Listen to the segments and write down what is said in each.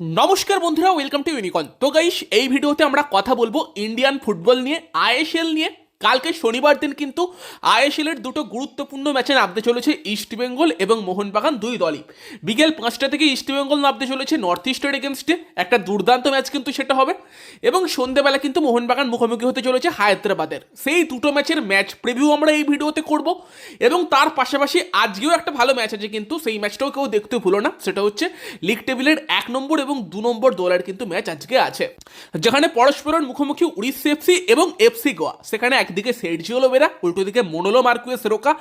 নমস্কার বন্ধুরা welcome to ইউনিকন তো গাইস এই ভিডিওতে আমরা কথা বলব ইন্ডিয়ান ফুটবল নিয়ে আইএসএল নিয়ে কালকে শনিবার দিন কিন্তু আইএসএল এর দুটো গুরুত্বপূর্ণ ম্যাচে নামতে চলেছে ইস্টবেঙ্গল এবং মোহনবাগান দুই দলই। বিকেল পাঁচটা থেকে ইস্টবেঙ্গল নামতে চলেছে নর্থ ইস্টের এগেনস্টে একটা দুর্দান্ত ম্যাচ কিন্তু সেটা হবে। এবং সন্ধেবেলা কিন্তু মোহনবাগান মুখোমুখি হতে চলেছে হায়দ্রাবাদের। সেই দুটো ম্যাচের ম্যাচ প্রিভিউ আমরা এই ভিডিওতে করব। এবং তার পাশাপাশি আজকেও একটা ভালো ম্যাচ আছে কিন্তু, সেই ম্যাচটাও কেউ দেখতে ভুলো না। সেটা হচ্ছে লিগ টেবিলের এক নম্বর এবং দু নম্বর দলের কিন্তু ম্যাচ আজকে আছে। যেখানে পরস্পরের মুখোমুখি উড়িষ্যা এফসি এবং এফসি গোয়া। সেখানে একদিকে সেরজিও লোবেরা উল্টো দিকে মনোলো মার্কুয়েস রোকা।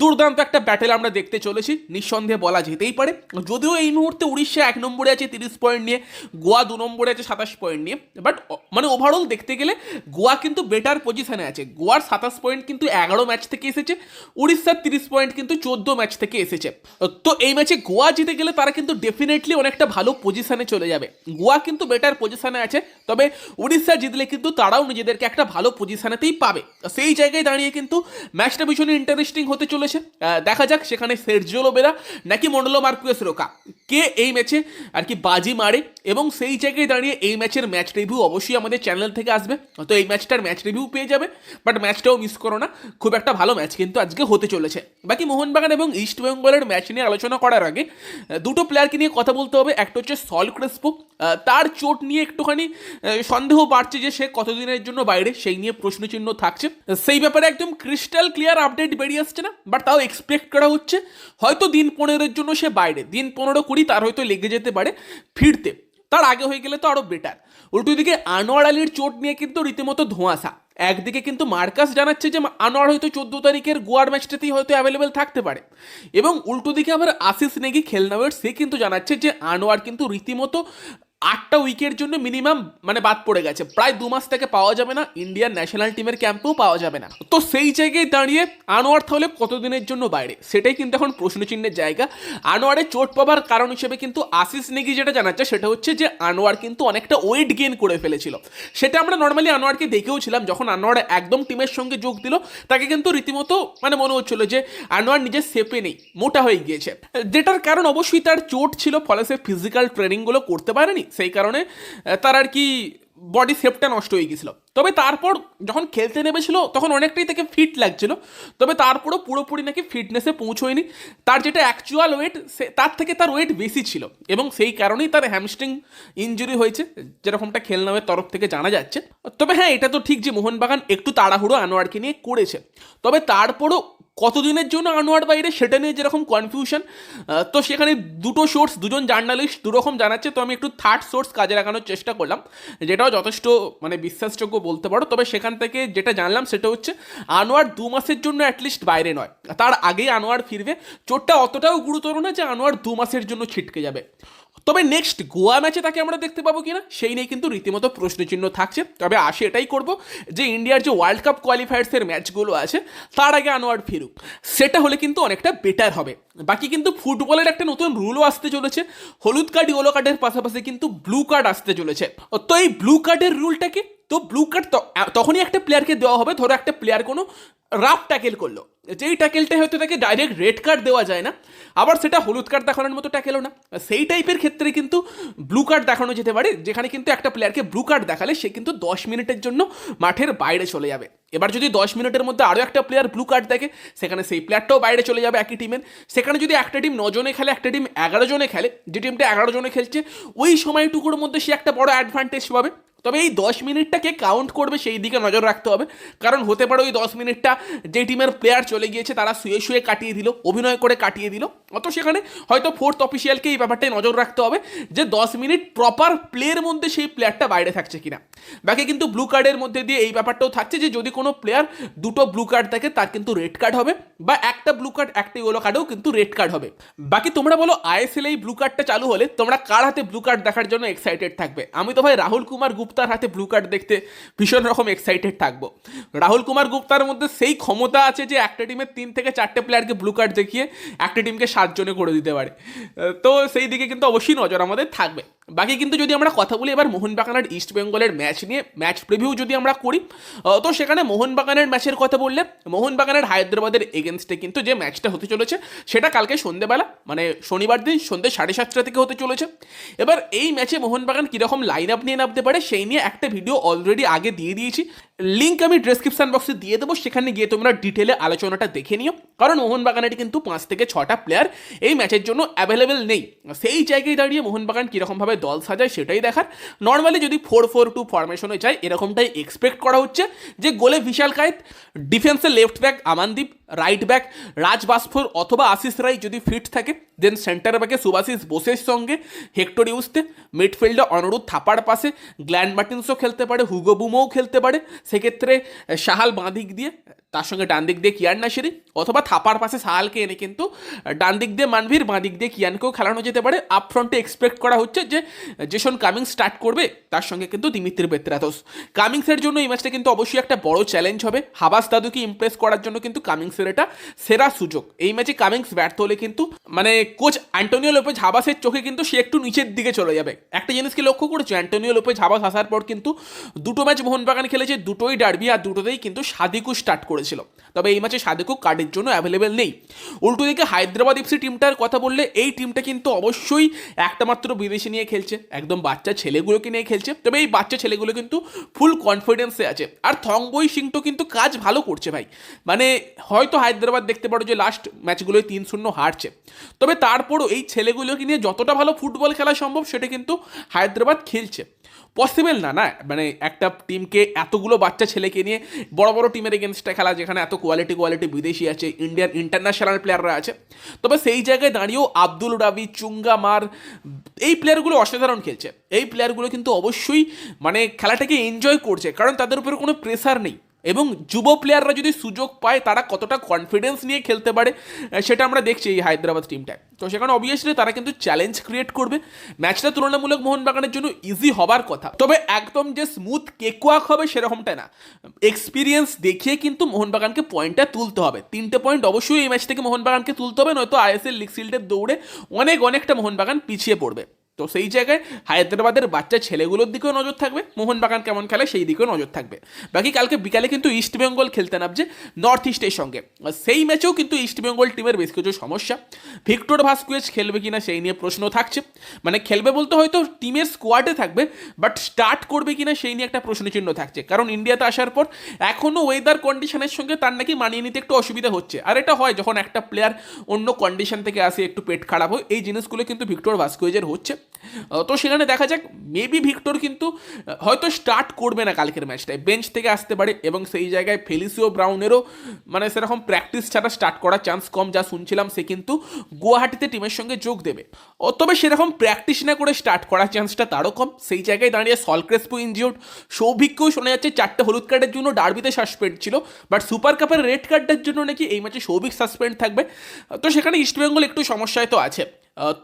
দুর্দান্ত একটা ব্যাটেল আমরা দেখতে চলেছি, নিঃসন্দেহে বলা যেতেই পারে। যদিও এই মুহূর্তে উড়িষ্যা এক নম্বরে আছে তিরিশ পয়েন্ট নিয়ে, গোয়া দু নম্বরে আছে সাতাশ পয়েন্ট নিয়ে। বাট মানে ওভারঅল দেখতে গেলে গোয়া কিন্তু বেটার পজিশনে আছে। গোয়ার সাতাশ পয়েন্ট কিন্তু এগারো ম্যাচ থেকে এসেছে, উড়িষ্যার তিরিশ পয়েন্ট কিন্তু চোদ্দ ম্যাচ থেকে এসেছে। তো এই ম্যাচে গোয়া জিতে গেলে তারা কিন্তু ডেফিনেটলি অনেকটা ভালো পজিশনে চলে যাবে। গোয়া কিন্তু বেটার পজিশনে আছে, তবে উড়িষ্যা জিতলে কিন্তু তারাও নিজেদেরকে একটা ভালো পজিশনেতেই পাবে। সেই জায়গায় দাঁড়িয়ে কিন্তু ম্যাচটা ভীষণ ইন্টারেস্টিং হতে চলেছে। দেখা যাক সেখানে সেরজিও লোবেরা নাকি মন্ডলো মার্কুয়েস রোকা। কে এই ম্যাচে আর কি বাজি মারে এবং সেই জায়গায় দাঁড়িয়ে এই ম্যাচের ম্যাচ রিভিউ অবশ্যই আমাদের চ্যানেল থেকে আসবে। তো এই ম্যাচটার ম্যাচ রিভিউ পেয়ে যাবে বাট ম্যাচটাও মিস করো না। খুব একটা ভালো ম্যাচ কিন্তু আজকে হতে চলেছে। বাকি মোহনবাগান এবং ইস্ট বেঙ্গলের ম্যাচ নিয়ে আলোচনা করার আগে দুটো প্লেয়ারকে নিয়ে কথা বলতে হবে। একটা হচ্ছে সল ক্রেসপো তার চোট নিয়ে একটুখানি সন্দেহ বাড়ছে যে সে কতদিনের জন্য বাইরে, সেই নিয়ে প্রশ্নচিহ্ন থাকছে। সেই ব্যাপারে একদম ক্রিস্টাল ক্লিয়ার আপডেট বেরিয়ে আসছে না বাট তাও এক্সপেক্ট করা হচ্ছে। হয়তো দিন পনেরোর জন্য সে বাইরে, দিন পনেরো কুড়ি তার হয়তো লেগে যেতে পারে ফিরতে। তার আগে হয়ে গেলে তো আরও বেটার উল্টো দিকে আনোয়ার আলীর চোট নিয়ে কিন্তু রীতিমতো ধোঁয়াশা। একদিকে কিন্তু মার্কাস জানাচ্ছে যে আনোয়ার হয়তো চোদ্দ তারিখের গোয়ার ম্যাচটাতেই হয়তো অ্যাভেলেবেল থাকতে পারে। এবং উল্টো দিকে আবার আশিস নেগি, খেলনাওয়ের, সে কিন্তু জানাচ্ছে যে আনোয়ার কিন্তু রীতিমতো আটটা উইকের জন্য মিনিমাম মানে বাদ পড়ে গেছে। প্রায় দু মাস থেকে পাওয়া যাবে না, ইন্ডিয়ান ন্যাশনাল টিমের ক্যাম্পেও পাওয়া যাবে না। তো সেই জায়গায় দাঁড়িয়ে আনোয়ার তাহলে কতদিনের জন্য বাইরে? সেটাই কিন্তু এখন প্রশ্নচিহ্নের জায়গা। আনোয়ারের চোট পাবার কারণ হিসেবে কিন্তু আশিস নেগি যেটা জানাচ্ছে, সেটা হচ্ছে যে আনোয়ার কিন্তু অনেকটা ওয়েট গেইন করে ফেলেছিল। সেটা আমরা নর্মালি আনোয়ারকে দেখেও ছিলাম যখন আনোয়ার একদম টিমের সঙ্গে যোগ দিল, তাকে কিন্তু রীতিমতো মানে মনে হচ্ছিল যে আনোয়ার নিজের সেপে নেই, মোটা হয়ে গিয়েছে। যেটার কারণ অবশ্যই তার চোট ছিল, ফলে সে ফিজিক্যাল ট্রেনিংগুলো করতে পারেনি। সেই কারণে তার আর কি বডি শেপটা নষ্ট হয়ে গেছিল। তবে তারপর যখন খেলতে নেমেছিল, তখন অনেকটাই তাকে ফিট লাগছিল। তবে তারপরও পুরোপুরি নাকি ফিটনেসে পৌঁছয়নি। তার যেটা অ্যাকচুয়াল ওয়েট সে, তার থেকে তার ওয়েট বেশি ছিল এবং সেই কারণেই তার হ্যামস্ট্রিং ইঞ্জুরি হয়েছে যেরকমটা খেলনামের তরফ থেকে জানা যাচ্ছে। তবে হ্যাঁ এটা তো ঠিক যে মোহনবাগান একটু তাড়াহুড়ো আনোয়ারকে নিয়ে করেছে। তবে তারপরও কতদিনের জন্য আনোয়ার বাইরে, সেটা নিয়ে যেরকম কনফিউশন তো সেখানে দুটো সোর্স দুজন জার্নালিস্ট দুরকম জানাচ্ছে। তো আমি একটু থার্ড সোর্স কাজে লাগানোর চেষ্টা করলাম, যেটাও যথেষ্ট মানে বিশ্বাসযোগ্য বলতে পারো। তবে সেখান থেকে যেটা জানলাম সেটা হচ্ছে, আনোয়ার দু মাসের জন্য অ্যাটলিস্ট বাইরে নয়। তার আগেই আনোয়ার ফিরবে। চোটটা অতটাও গুরুতর না যে আনোয়ার দু মাসের জন্য ছিটকে যাবে। তবে নেক্সট গোয়া ম্যাচে তাকে আমরা দেখতে পাবো কিনা, সেই নিয়ে কিন্তু রীতিমতো প্রশ্নচিহ্ন থাকছে। তবে আশা এটাই করব যে ইন্ডিয়ার যে ওয়ার্ল্ড কাপ কোয়ালিফায়ার্সের ম্যাচগুলো আছে, তার আগে আনোয়ার ফিরুক। সেটা হলে কিন্তু অনেকটা বেটার হবে। বাকি কিন্তু ফুটবলের একটা নতুন রুলও আসতে চলেছে। হলুদ কার্ড ইয়েলো কার্ডের পাশাপাশি কিন্তু ব্লু কার্ড আসতে চলেছে। তো এই ব্লু কার্ডের রুলটা কি? তো ব্লু কার্ড তখনই একটা প্লেয়ারকে দেওয়া হবে। ধরো একটা প্লেয়ার কোনো রাফ ট্যাকেল করল। যেই ট্যাকেলটা হয়তো তাকে ডাইরেক্ট রেড কার্ড দেওয়া যায় না, আবার সেটা হলুদ কার্ড দেখানোর মতো ট্যাকেলও না। সেই টাইপের ক্ষেত্রে কিন্তু ব্লু কার্ড দেখানো যেতে পারে, যেখানে কিন্তু একটা প্লেয়ারকে ব্লু কার্ড দেখালে সে কিন্তু দশ মিনিটের জন্য মাঠের বাইরে চলে যাবে। এবার যদি দশ মিনিটের মধ্যে আরও একটা প্লেয়ার ব্লু কার্ড দেখে, সেখানে সেই প্লেয়ারটাও বাইরে চলে যাবে একই টিমের সেখানে যদি একটা টিম নজনে খেলে, একটা টিম এগারো জনে খেলে, যে টিমটা এগারো জনে খেলছে, ওই সময়টুকুর মধ্যে সে একটা বড় অ্যাডভান্টেজ পাবে। তবে এই দশ মিনিটটাকে কাউন্ট করবে সেই দিকে নজর রাখতে হবে। কারণ হতে পারে ওই দশ মিনিটটা যে টিমের প্লেয়ার চলে গিয়েছে, তারা শুয়ে শুয়ে কাটিয়ে দিল, অভিনয় করে কাটিয়ে দিল। অত সেখানে হয়তো ফোর্থ অফিসিয়ালকে এই ব্যাপারটায় নজর রাখতে হবে যে দশ মিনিট প্রপার প্লের মধ্যে সেই প্লেয়ারটা বাইরে থাকছে কিনা। বাকি কিন্তু ব্লু কার্ডের মধ্যে দিয়ে এই ব্যাপারটাও থাকছে যে যদি কোনো প্লেয়ার দুটো ব্লু কার্ড থাকে, তার কিন্তু রেড কার্ড হবে বা একটা ব্লু কার্ড একটা ইয়েলো কার্ডেও কিন্তু রেড কার্ড হবে। বাকি তোমরা বলো আইএসএল এই ব্লু কার্ডটা চালু হলে তোমরা কার হাতে ব্লু কার্ড দেখার জন্য এক্সাইটেড থাকবে? আমি তো ভাই রাহুল কুমার গুপ্তার হাতে ব্লু কার্ড দেখতে ভীষণ রকম এক্সাইটেড থাকব। রাহুল কুমার গুপ্তার মধ্যে সেই ক্ষমতা আছে যে একটা টিমের তিন থেকে চারটে প্লেয়ারকে ব্লু কার্ড দেখিয়ে একটা টিমকে সাতজনে করে দিতে পারে। তো সেই দিকে কিন্তু অবশ্যই নজর আমাদের থাকবে। বাকি কিন্তু যদি আমরা কথা বলি এবার মোহনবাগান আর ইস্ট বেঙ্গলের ম্যাচ নিয়ে ম্যাচ প্রিভিউ যদি আমরা করি তো সেখানে মোহনবাগানের ম্যাচের কথা বললে, মোহনবাগানের হায়দ্রাবাদের এগেনস্টে কিন্তু যে ম্যাচটা হতে চলেছে, সেটা কালকে সন্ধেবেলা মানে শনিবার দিন সন্ধ্যে সাড়ে সাতটা থেকে হতে চলেছে। এবার এই ম্যাচে মোহনবাগান কীরকম লাইন আপ নিয়ে নামতে পারে, সেই নিয়ে একটা ভিডিও অলরেডি আগে দিয়ে দিয়েছি। লিঙ্ক আমি ডিসক্রিপশান বক্সে দিয়ে দেবো, সেখানে গিয়ে তোমরা ডিটেলে আলোচনাটা দেখে নিও। কারণ মোহনবাগানের কিন্তু পাঁচ থেকে ছটা প্লেয়ার এই ম্যাচের জন্য অ্যাভেলেবেল নেই। সেই জায়গায় দাঁড়িয়ে মোহনবাগান কীরকমভাবে দল সাজায় সেটাই দেখার। নর্মালি যদি ফোর ফোর টু ফরমেশনে যায়, এরকমটাই এক্সপেক্ট করা হচ্ছে যে গোলে বিশাল কায়েত ডিফেন্সে left back Amandeep right back Raj Basfore অথবা আশিস রাই যদি ফিট থাকে দেন সেন্টার ব্যাকে সুভাশিস বোসের সঙ্গে হেক্টর ইউসতে মিডফিল্ডে অনুরোধ থাপার পাশে গ্ল্যান্ড মার্টিন্সও খেলতে পারে হুগো বুমোও খেলতে পারে, সেক্ষেত্রে সাহাল বাঁ দিক দিয়ে, তার সঙ্গে ডান দিক দিয়ে কিয়ান নাসিরি, অথবা থাপার পাশে সাহালকে এনে কিন্তু ডান দিক দিয়ে মানভীর, বাঁ দিক দিয়ে কিয়ানকেও খেলানো যেতে পারে। আপ ফ্রন্টে এক্সপেক্ট করা হচ্ছে যে জেসন কামিং স্টার্ট করবে, তার সঙ্গে কিন্তু দিমিত্রি বেত্রাতোস কামিংসের জন্য এই ম্যাচটা কিন্তু অবশ্যই একটা বড় চ্যালেঞ্জ হবে। হাবাস দাদুকে ইমপ্রেস করার জন্য কিন্তু কামিংসের এটা সেরা সুযোগ। এই ম্যাচে কামিংস ব্যর্থ হলে কিন্তু মানে কোচ অ্যান্টোনিও লোপেজ হাবাসের চোখে কিন্তু সে একটু নিচের দিকে চলে যাবে। একটা জিনিসকে লক্ষ্য করেছ? অ্যান্টোনিও লোপেজ হাবাস আসার পর কিন্তু দুটো ম্যাচ মোহনবাগান খেলেছে, দুটোই ডার্বি আর দুটোতেই কিন্তু সাদিকু স্টার্ট করেছিল। তবে এই ম্যাচে সাদিকু কার্ডের জন্য অ্যাভেলেবেল নেই। উল্টো দিকে হায়দ্রাবাদ এফসি টিমটার কথা বললে, এই টিমটা কিন্তু অবশ্যই একটা মাত্র বিদেশি নিয়ে খেলছে। একদম বাচ্চা ছেলেগুলোকে নিয়ে খেলছে। তবে এই বাচ্চা ছেলেগুলো কিন্তু ফুল কনফিডেন্সে আছে। আর থংবই সিং তো কিন্তু কাজ ভালো করছে ভাই। মানে হয়তো হায়দ্রাবাদ দেখতে পারো যে লাস্ট ম্যাচগুলোয় তিন শূন্য হারছে। তবে তারপরও এই ছেলেগুলোকে নিয়ে যতটা ভালো ফুটবল খেলা সম্ভব, সেটা কিন্তু হায়দ্রাবাদ খেলছে। পসিবল না না মানে একটা টিমকে এতগুলো বাচ্চা ছেলেকে নিয়ে বড় বড় টিমের এগেনস্টে খেলা, যেখানে এত কোয়ালিটি কোয়ালিটি বিদেশি আছে ইন্ডিয়ান ইন্টারন্যাশনাল প্লেয়াররা আছে। তবে সেই জায়গায় দাঁড়িয়েও আব্দুল রাবি চুঙ্গামার এই প্লেয়ারগুলো অসাধারণ খেলছে। এই প্লেয়ারগুলো কিন্তু অবশ্যই মানে খেলাটাকে এনজয় করছে, কারণ তাদের উপরে কোনো প্রেসার নেই। এবং যুব প্লেয়াররা যদি সুযোগ পায়, তারা কতটা কনফিডেন্স নিয়ে খেলতে পারে সেটা আমরা দেখছি এই হায়দ্রাবাদ টিমটায় তো সেখানে অবভিয়াসলি তারা কিন্তু চ্যালেঞ্জ ক্রিয়েট করবে। ম্যাচটা তুলনামূলক মোহনবাগানের জন্য ইজি হবার কথা। তবে একদম যে স্মুথ কেকওয়াক হবে সেরকমটা না। এক্সপিরিয়েন্স দেখিয়ে কিন্তু মোহনবাগানকে পয়েন্টটা তুলতে হবে। তিনটে পয়েন্ট অবশ্যই এই ম্যাচ থেকে মোহনবাগানকে তুলতে হবে, নয়তো আইএসএল লিগ শিল্ডের দৌড়ে অনেক, অনেকটা মোহনবাগান পিছিয়ে পড়বে। তো সেই জায়গায় হায়দ্রাবাদের বাচ্চা ছেলেগুলোর দিকেও নজর থাকবে। মোহনবাগান কেমন খেলে সেই দিকেও নজর থাকবে। বাকি কালকে বিকালে কিন্তু ইস্ট বেঙ্গল খেলতে নামছে নর্থ ইস্টের সঙ্গে। সেই ম্যাচেও কিন্তু ইস্ট বেঙ্গল টিমের বেশ কিছু সমস্যা। ভিক্টর ভাস্কুয়েজ খেলবে কিনা সেই নিয়ে প্রশ্ন থাকছে। মানে খেলবে বলতে হয়তো টিমের স্কোয়াডে থাকবে, বাট স্টার্ট করবে কিনা সেই নিয়ে একটা প্রশ্নচিহ্ন থাকছে। কারণ ইন্ডিয়াতে আসার পর এখনও ওয়েদার কন্ডিশনের সঙ্গে তার নাকি মানিয়ে নিতে একটু অসুবিধা হচ্ছে। আর এটা হয় যখন একটা প্লেয়ার অন্য কন্ডিশন থেকে আসে একটু পেট খারাপ হয়, এই জিনিসগুলো কিন্তু ভিক্টর ভাস্কুয়েজের হচ্ছে। তো সেখানে দেখা যাক মেবি ভিক্টর কিন্তু হয়তো স্টার্ট করবে না কালকের ম্যাচটায় বেঞ্চ থেকে আসতে পারে এবং সেই জায়গায় ফেলিসিও ব্রাউনেরও মানে সেরকম প্র্যাকটিস ছাড়া স্টার্ট করার চান্স কম, যা শুনছিলাম, সে কিন্তু গুয়াহাটিতে টিমের সঙ্গে যোগ দেবে। তবে সেরকম প্র্যাকটিস না করে স্টার্ট করার চান্সটা তারও কম। সেই জায়গায় দাঁড়িয়ে সলক্রেসপো ইনজিওর্ড সৌভিককেও শোনা যাচ্ছে চারটে হলুদ কার্ডের জন্য ডার্বিতে সাসপেন্ড ছিল বাট সুপার কাপের রেড কার্ডের জন্য নাকি এই ম্যাচে সৌভিক সাসপেন্ড থাকবে। তো সেখানে ইস্টবেঙ্গল একটু সমস্যায় তো আছে।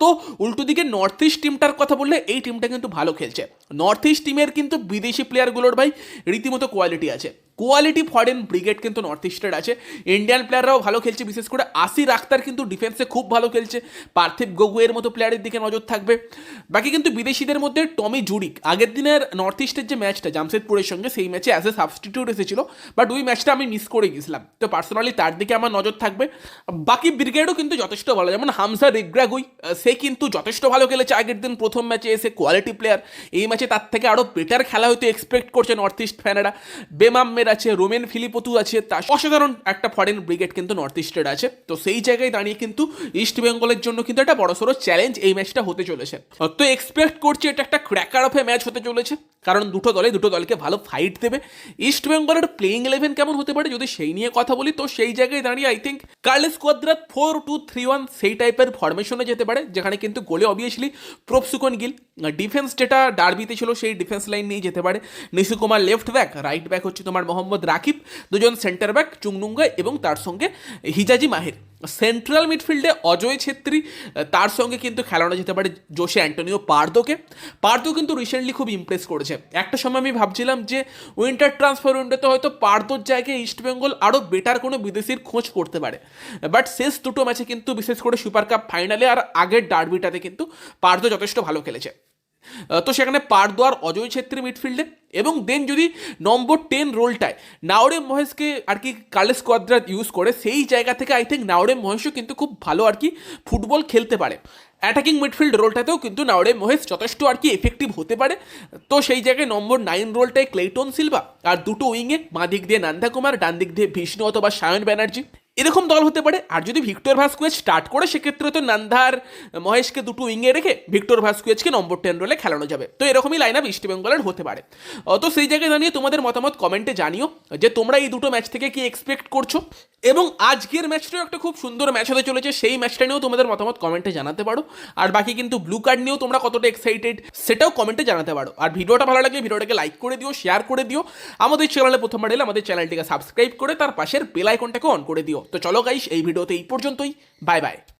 তো উল্টো দিকে নর্থ ইস্ট টিমটার কথা বললে এই টিমটা কিন্তু ভালো খেলছে। নর্থ ইস্ট টিমের কিন্তু বিদেশি প্লেয়ারগুলোর ভাই রীতিমতো কোয়ালিটি আছে। কোয়ালিটি ফরেন ব্রিগেড কিন্তু নর্থ ইস্টের আছে। ইন্ডিয়ান প্লেয়াররাও ভালো খেলছে, বিশেষ করে আসির আক্তার কিন্তু ডিফেন্সে খুব ভালো খেলছে। পার্থিব গগুয়ের মতো প্লেয়ারের দিকে নজর থাকবে। বাকি কিন্তু বিদেশিদের মধ্যে টমি জুরিক আগের দিনের নর্থ ইস্টের যে ম্যাচটা জামশেদপুরের সঙ্গে সেই ম্যাচে অ্যাজ এ সাবস্টিটিউট এসেছিল। বাট ওই ম্যাচটা আমি মিস করে গেছিলাম। তো পার্সোনালি তার দিকে আমার নজর থাকবে। বাকি ব্রিগেডও কিন্তু যথেষ্ট ভালো। যেমন হামসা রিগ্রাগুই সে কিন্তু যথেষ্ট ভালো খেলেছে। আগের দিন প্রথম ম্যাচে এসে কোয়ালিটি প্লেয়ার এই ম্যাচে তার থেকে আরও বেটার খেলা হয়তো এক্সপেক্ট করছে নর্থ ইস্ট ফ্যানেরা বেমাম্মের আছে, রোমেন ফিলিপতু আছে তার অসাধারণ একটা ফরেন ব্রিগেড কিন্তু নর্থ ইস্টের আছে। তো সেই জায়গায় দাঁড়িয়ে কিন্তু ইস্ট বেঙ্গলের জন্য কিন্তু একটা বড়সড় চ্যালেঞ্জ এই ম্যাচটা হতে চলেছে। তো এক্সপেক্ট করছি এটা একটা ক্র্যাকার অফে ম্যাচ হতে চলেছে। কারণ দুটো দলে, দুটো দলকে ভালো ফাইট দেবে। ইস্ট বেঙ্গলের প্লেইং ইলেভেন কেমন হতে পারে যদি সেই নিয়ে কথা বলি, তো সেই জায়গায় দাঁড়িয়ে I think Carles Cuadrat four two three one সেই টাইপের ফরমেশনে যেতে পারে, যেখানে কিন্তু গোলে অবভিয়াসলি প্রপসুকন গিল ডিফেন্স যেটা ডার্বিতে ছিল, সেই ডিফেন্স লাইন নিয়ে যেতে পারে। Nishu Kumar left back right back হচ্ছে তোমার মোহাম্মদ রাকিব, দুজন সেন্টার ব্যাক চুংনুঙ্গা এবং তার সঙ্গে হিজাজি মাহির। সেন্ট্রাল মিডফিল্ডে অজয় ছেত্রী, তার সঙ্গে কিন্তু খেলানো যেতে পারে জোশে অ্যান্টোনিও পার্দোকে। পার্দো কিন্তু রিসেন্টলি খুব ইমপ্রেস করেছে। একটা সময় আমি ভাবছিলাম যে উইন্টার ট্রান্সফার উইন্ডোতে হয়তো পার্দোর জায়গায় ইস্টবেঙ্গল আরও বেটার কোনো বিদেশির খোঁজ করতে পারে। বাট শেষ দুটো ম্যাচে কিন্তু বিশেষ করে সুপার কাপ ফাইনালে আর আগের ডার্বিটাতে কিন্তু পার্দো যথেষ্ট ভালো খেলেছে। তো সেখানে পারদোয়ার, অজয় ছেত্রী মিডফিল্ডে এবং দেন যদি নম্বর টেন রোলটায় নাওরেম মহেশকে আর কি কার্লেস কোয়াদ্রা ইউজ করে, সেই জায়গা থেকে আই থিঙ্ক নাওরেম মহেশও কিন্তু খুব ভালো আর কি ফুটবল খেলতে পারে। অ্যাটাকিং মিডফিল্ড রোলটাতেও কিন্তু নাওরেম মহেশ যথেষ্ট আর কি এফেক্টিভ হতে পারে। তো সেই জায়গায় নম্বর নাইন রোলটায় ক্লেটন সিলভা আর দুটো উইংয়ে বাঁ দিক দিয়ে নান্দা কুমার ডান দিক দিয়ে বিষ্ণু অথবা সায়ন ব্যানার্জি। এরকম দল হতে পারে। আর যদি ভিক্টর ভাস্কুয়েজ স্টার্ট করে, সেক্ষেত্রে তো নান্ধার মহেশকে দুটো উইংয়ে রেখে ভিক্টর ভাস্কুয়েজকে নম্বর টেন রোলে খেলানো যাবে। তো এরকমই লাইন আপ ইস্টবেঙ্গলের হতে পারে। তো সেই জায়গায় জানিয়ে তোমাদের মতামত কমেন্টে জানিও যে তোমরা এই দুটো ম্যাচ থেকে কি এক্সপেক্ট করছ? এবং আজকের ম্যাচটাও একটা খুব সুন্দর ম্যাচ হতে চলেছে। সেই ম্যাচটা নিয়েও তোমাদের মতামত কমেন্টে জানাতে পারো। আর বাকি কিন্তু ব্লু কার্ড নিয়েও তোমরা কতটা এক্সাইটেড সেটাও কমেন্টে জানাতে পারো। আর ভিডিওটা ভালো লাগলে ভিডিওটাকে লাইক করে দিও শেয়ার করে দিও। আমাদের চ্যানেলে প্রথমবার এলে আমাদের চ্যানেলটিকে সাবস্ক্রাইব করে তার পাশের বেল আইকনটাকে অন করে দিও। তো চলো গাইস এই ভিডিওতে এই পর্যন্তই। Bye bye